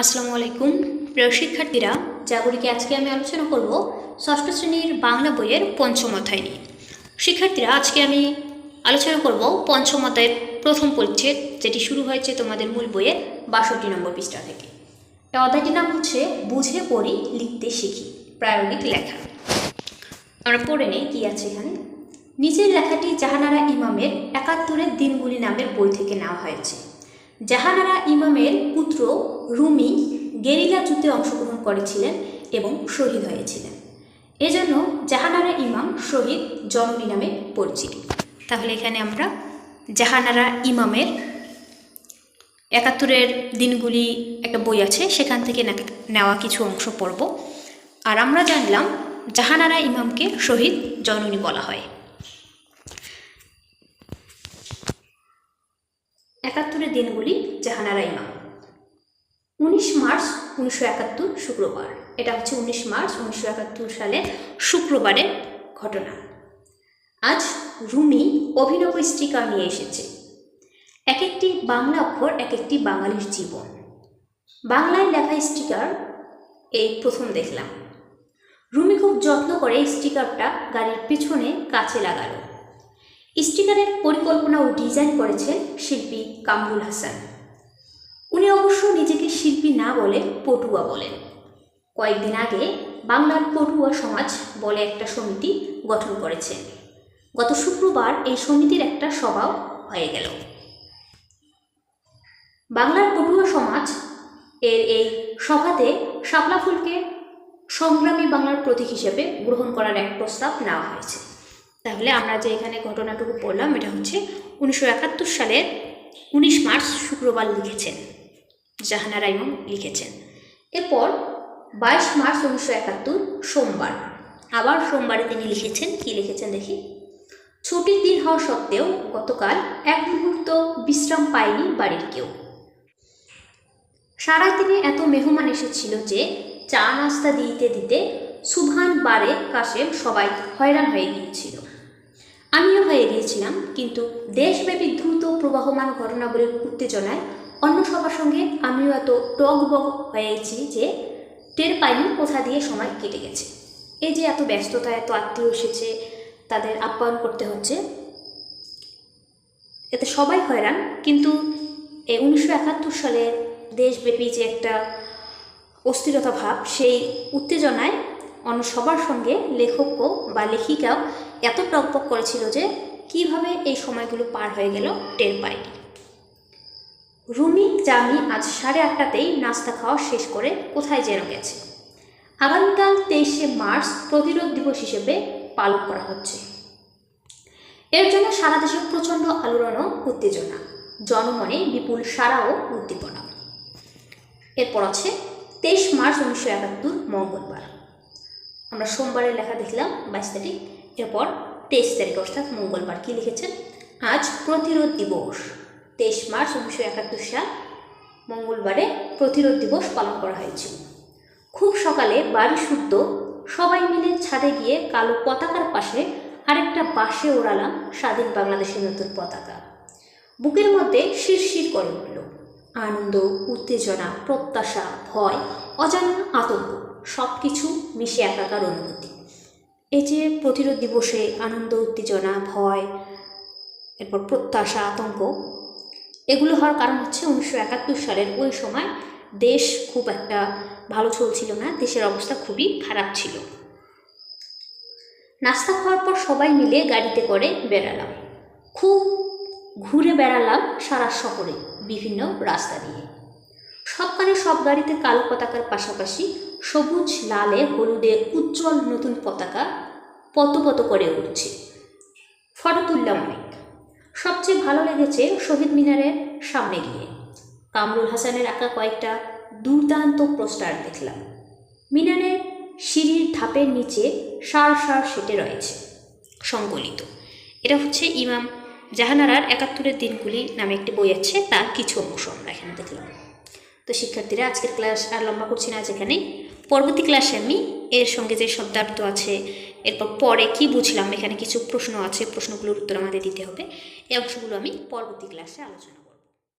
আসসালামু আলাইকুম। প্রিয় শিক্ষার্থীরা জাগরিকে আজকে আমি আলোচনা করব ষষ্ঠ শ্রেণির বাংলা বইয়ের পঞ্চম অধ্যায় নিয়ে। শিক্ষার্থীরা, আজকে আমি আলোচনা করব পঞ্চম অধ্যায়ের প্রথম পরিচ্ছেদ, যেটি শুরু হয়েছে তোমাদের মূল বইয়ের বাষট্টি নম্বর পৃষ্ঠা থেকে। এই অধ্যায়টির নাম হচ্ছে বুঝে পড়ি, লিখতে শিখি, প্রায়োগিক লেখা। আমরা পড়ে নেই, কী আছে এখানে? নিচের লেখাটি জাহানারা ইমামের একাত্তরের দিনগুলি নামের বই থেকে নেওয়া হয়েছে। জাহানারা ইমামের পুত্র রুমি গেরিলা যুদ্ধে অংশগ্রহণ করেছিলেন এবং শহীদ হয়েছিলেন। এজন্য জাহানারা ইমাম শহীদ জননী নামে পরিচিত। তাহলে এখানে আমরা জাহানারা ইমামের একাত্তরের দিনগুলি একটা বই আছে, সেখান থেকে নেওয়া কিছু অংশ পড়ব। আর আমরা জানলাম জাহানারা ইমামকে শহীদ জননী বলা হয়। একাত্তরের দিনগুলি জাহানারা ইমাম। উনিশ মার্চ উনিশশো একাত্তর শুক্রবার। এটা হচ্ছে উনিশ মার্চ উনিশশো একাত্তর সালে শুক্রবারের ঘটনা। আজ রুমি অভিনব স্টিকার নিয়ে এসেছে। এক একটি বাংলা অক্ষর এক একটি বাঙালির জীবন। বাংলায় লেখা স্টিকার এই প্রথম দেখলাম। রুমি খুব যত্ন করে স্টিকারটা গাড়ির পিছনে কাছে লাগালো। স্টিকারের পরিকল্পনা ও ডিজাইন করেছেন শিল্পী কামরুল হাসান। উনি অবশ্য নিজেকে শিল্পী না বলে পটুয়া বলেন। কয়েকদিন আগে বাংলার পটুয়া সমাজ বলে একটা সমিতি গঠন করেছে। গত শুক্রবার এই সমিতির একটা সভাও হয়ে গেল। বাংলার পটুয়া সমাজ এর এই সভাতে শাপলা ফুলকে সংগ্রামী বাংলার প্রতীক হিসেবে গ্রহণ করার এক প্রস্তাব নেওয়া হয়েছে। তাহলে আমরা যে এখানে ঘটনাটুকু পড়লাম, এটা হচ্ছে উনিশশো একাত্তর সালের উনিশ মার্চ শুক্রবার লিখেছেন জাহানারা ইমাম লিখেছেন। এরপর বাইশ মার্চ উনিশশো একাত্তর, সোমবার। আবার সোমবারে তিনি লিখেছেন, কি লিখেছেন দেখি? ছুটির দিন হওয়া সত্ত্বেও গতকাল এক মুহূর্ত বিশ্রাম পায়নি বাড়ির কেউ। সারাদিনে এত মেহমান এসেছিল যে চা নাস্তা দিতে দিতে সুভান বারে কাশেম সবাই হয়রান হয়ে গিয়েছিল। আমিও হয়ে গিয়েছিলাম, কিন্তু দেশব্যাপী দ্রুত প্রবাহমান ঘটনাবলীর উত্তেজনায় অন্য সবার সঙ্গে আমিও এত টগবগ হয়েছি যে টের পাইনি কোথা দিয়ে সময় কেটে গেছে। এই যে এত ব্যস্ততা, এত আত্মীয় এসেছে, তাদের আপ্যায়ন করতে হচ্ছে। এতে সবাই হয়রান, কিন্তু এই উনিশশো একাত্তর সালে দেশব্যাপী যে একটা অস্থিরতা ভাব, সেই উত্তেজনায় অন্য সবার সঙ্গে লেখকও বা লেখিকাও এত টকপক করেছিল যে কীভাবে এই সময়গুলো পার হয়ে গেল টের পাইনি। রুমি জামি আজ সাড়ে আটটাতেই নাস্তা খাওয়া শেষ করে কোথায় যেন গেছে। আগামীকাল তেইশে মার্চ প্রতিরোধ দিবস হিসেবে পালন করা হচ্ছে। এর জন্য সারা দেশে প্রচণ্ড আলোড়ন ও উত্তেজনা। জনমনে বিপুল সারা ও উদ্দীপনা। এরপর আছে তেইশ মার্চ উনিশশো একাত্তর মঙ্গলবার। আমরা সোমবারের লেখা দেখলাম বাইশ তারিখ এরপর তেইশ তারিখ, অর্থাৎ মঙ্গলবার, কী লিখেছেন আজ প্রতিরোধ দিবস, তেইশ মার্চ উনিশশো একাত্তর সাল, মঙ্গলবারে প্রতিরোধ দিবস পালন করা হয়েছিল খুব সকালে বাড়ি শুদ্ধ, সবাই মিলে ছাদে গিয়ে কালো পতাকার পাশে আরেকটা বাসে ওড়ালাম স্বাধীন বাংলাদেশের নতুন পতাকা। বুকের মধ্যে শিরশির করে উঠল। আনন্দ, উত্তেজনা, প্রত্যাশা, ভয়, অজানা আতঙ্ক সব কিছু মিশে একাকার অনুভূতি। এই যে প্রতিরোধ দিবসে আনন্দ, উত্তেজনা, ভয়, এরপর প্রত্যাশা, আতঙ্ক, এগুলো হওয়ার কারণ হচ্ছে উনিশশো একাত্তর সালের ওই সময় দেশ খুব একটা ভালো চলছিল না, দেশের অবস্থা খুবই খারাপ ছিল। নাস্তা খাওয়ার পর সবাই মিলে গাড়িতে করে বেড়ালাম। খুব ঘুরে বেড়ালাম সারা শহরে বিভিন্ন রাস্তা দিয়ে। সবখানে সব গাড়িতে কালো পতাকার পাশাপাশি সবুজ, লালে, হলুদে উজ্জ্বল নতুন পতাকা পত পত করে উঠছে। ফটো তুললাম অনেক সবচেয়ে ভালো লেগেছে শহীদ মিনারের সামনে গিয়ে। কামরুল হাসানের আঁকা কয়েকটা দুর্দান্ত পোস্টার দেখলাম। মিনারের সিঁড়ির ধাপের নিচে সার সার সেটে রয়েছে। সংকলিত। এটা হচ্ছে ইমাম জাহানারার একাত্তরের দিনগুলি নামে একটি বই আছে, তার কিছু অংশ আমরা এখানে দেখলাম। তো শিক্ষার্থীরা, আজকের ক্লাস আর লম্বা করছি না, আজ পরবর্তী ক্লাসে আমি এর সঙ্গে যে শব্দার্থ আছে, এরপর পরে কি বুঝলাম, এখানে কিছু প্রশ্ন আছে, প্রশ্নগুলোর উত্তর আমাদের দিতে হবে। এই অংশগুলো আমি পরবর্তী ক্লাসে আলোচনা